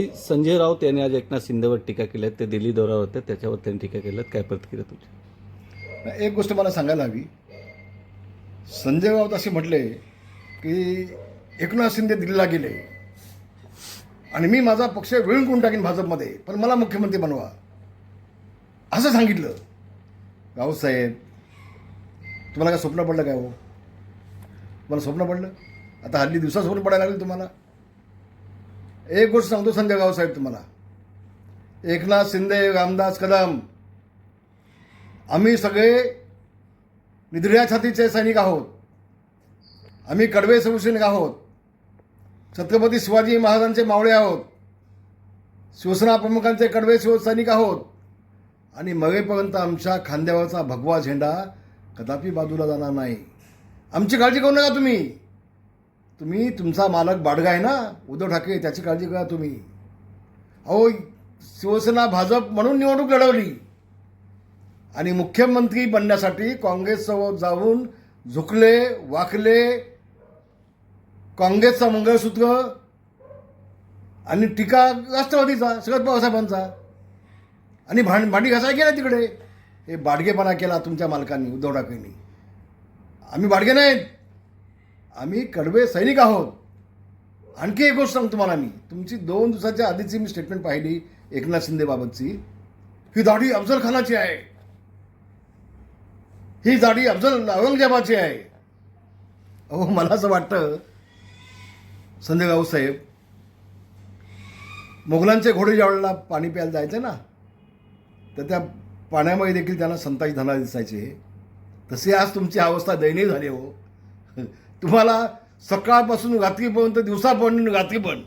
संजय राऊत यांनी आज एकनाथ शिंदेवर टीका केल्या ते दिल्ली दौऱ्यावर होते. त्याच्यावर त्यांनी टीका केल्यात काय प्रतिक्रिया तुझी एक गोष्ट मला सांगायला हवी. संजय राऊत असे म्हटले की एकनाथ शिंदे दिल्लीला गेले आणि मी माझा पक्ष विळून टाकीन भाजपमध्ये पण मला मुख्यमंत्री बनवा. असं सांगितलं. राऊतसाहेब तुम्हाला काय स्वप्न पडलं काय हो? तुम्हाला स्वप्न पडलं? आता हल्ली दिवसा स्वप्न पडायला लागलं तुम्हाला. एक गोष्ट सांगतो संजय साहेब तुम्हाला. एकनाथ शिंदे रामदास कदम आम्ही सगळे निधड्या छातीचे सैनिक आहोत. आम्ही कडवे सैनिक आहोत. छत्रपती शिवाजी महाराजांचे मावळे आहोत. शिवसेना प्रमुखांचे कडवे शिवसैनिक आहोत. आणि मगेपर्यंत आमच्या खांद्यावरचा भगवा झेंडा कदापि बाजूला जाणार नाही. आमची काळजी करू नका तुम्ही. तुम्ही तुमचा मालक बाडगा आहे ना? उद्धव ठाकरे त्याची काळजी करा तुम्ही. अहो शिवसेना भाजप म्हणून निवडणूक लढवली. आणि मुख्यमंत्री बनण्यासाठी काँग्रेससोबत जाऊन झुकले वाकले काँग्रेसचा मंगळसूत्र आणि टीका राष्ट्रवादीचा शरद पवारसाहेबांचा आणि भांड भांडी घासाय गेला तिकडे. हे बाडगेपणा केला तुमच्या मालकांनी उद्धव ठाकरेंनी. आम्ही बाडगे नाहीत. आम्ही कडवे सैनिक आहोत. आणखी एक गोष्ट सांगतो तुम्हाला मी. तुमची दोन दिवसाच्या आधीची मी स्टेटमेंट पाहिली एकनाथ शिंदेबाबतची ही दाढी अफजल खानाची आहे. ही दाढी अफजल औरंगजेबाची आहे. अहो मला असं वाटतं संजय राऊत साहेब मोगलांचे घोडे ज्यावेळेला पाणी प्यायला जायचे ना तर त्या पाण्यामध्ये देखील त्यांना संताश धना दिसायचे. तशी आज तुमची अवस्था दयनीय झाली हो. तुम्हाला सकाळपासून रात्रीपर्यंत दिवसापर्यंत रात्री पण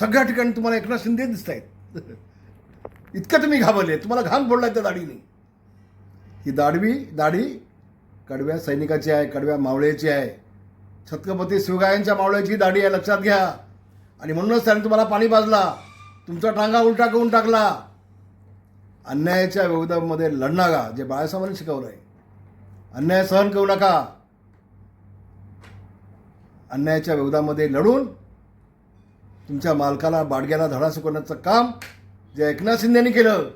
सगळ्या ठिकाणी तुम्हाला एकनाथ शिंदे दिसत आहेत इतकं तुम्ही घाबरले. तुम्हाला घाम फोडलाय त्या दाढीने. ही दाढवी दाढी कडव्या सैनिकाची आहे कडव्या मावळ्याची आहे. छत्रपती शिवगायांच्या मावळ्याची दाढी आहे लक्षात घ्या. आणि म्हणूनच त्याने तुम्हाला पाणी पाजला. तुमचा टांगा उलटा करून टाकला. अन्यायाच्या विरोधामध्ये लढणारा जे बाळासाहेबांनी शिकवलं आहे अन्याय सहन करू नका. अन्यायाच्या विरोधामध्ये लढून तुमच्या मालकाला बाडग्याला धडा सुकवण्याचं काम जे एकनाथ शिंदेनी केलं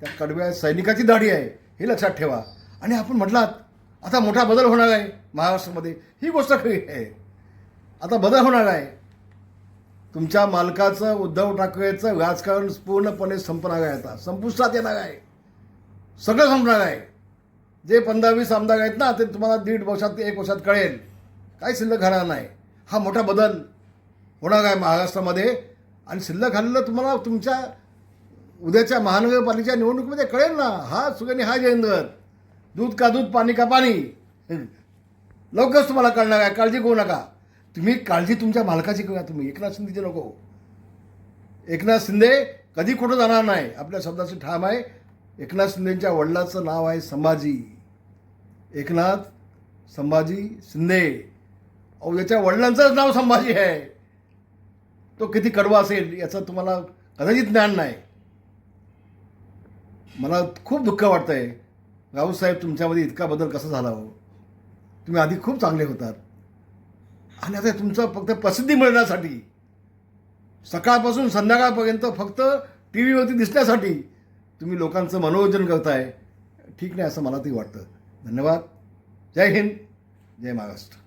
त्या कडव्या सैनिकाची दाढी आहे हे लक्षात ठेवा. आणि आपण म्हटलात आता मोठा बदल होणार आहे महाराष्ट्रामध्ये. ही गोष्ट खरी आहे. आता बदल होणार आहे. तुमच्या मालकाचं उद्धव ठाकरेचं राजकारण पूर्णपणे संपणार आहे आता. संपुष्टात येणार आहे. सगळं संपणार आहे. जे पंधरा वीस आमदार आहेत ना ते तुम्हाला दीड वर्षात एक वर्षात कळेल. काय शिल्लक घालणार नाही. हा मोठा बदल होणार आहे महाराष्ट्रामध्ये. आणि शिल्लक घालणं तुम्हाला तुमच्या उद्याच्या महानगरपालिकेच्या निवडणुकीमध्ये कळेल ना हा सुगनी हा जयेंद्र. दूध का दूध पाणी का पाणी? लवकरच तुम्हाला कळणार आहे काळजी करू नका. तुम्ही काळजी तुमच्या मालकाची करा तुम्ही. एकनाथ शिंदेचे नको. एकनाथ शिंदे कधी कुठं जाणार नाही. आपल्या शब्दाची ठाम आहे. एकनाथ शिंदेच्या वडिलाचं नाव आहे संभाजी. एकनाथ संभाजी शिंदे. अहो याच्या वडिलांचंच नाव संभाजी आहे. तो किती कडवा असेल याचं तुम्हाला कदाचित ज्ञान नाही. मला खूप दुःख वाटतं आहे राऊसाहेब तुमच्यामध्ये इतका बदल कसा झाला हो? तुम्ही आधी खूप चांगले होतात. आणि आता तुमचं फक्त प्रसिद्धी मिळण्यासाठी सकाळपासून संध्याकाळपर्यंत फक्त टी व्हीवरती दिसण्यासाठी तुम्ही लोकांचं मनोरंजन करताय. ठीक नाही असं मला ते वाटतं. धन्यवाद. जय हिंद. जय महाराष्ट्र.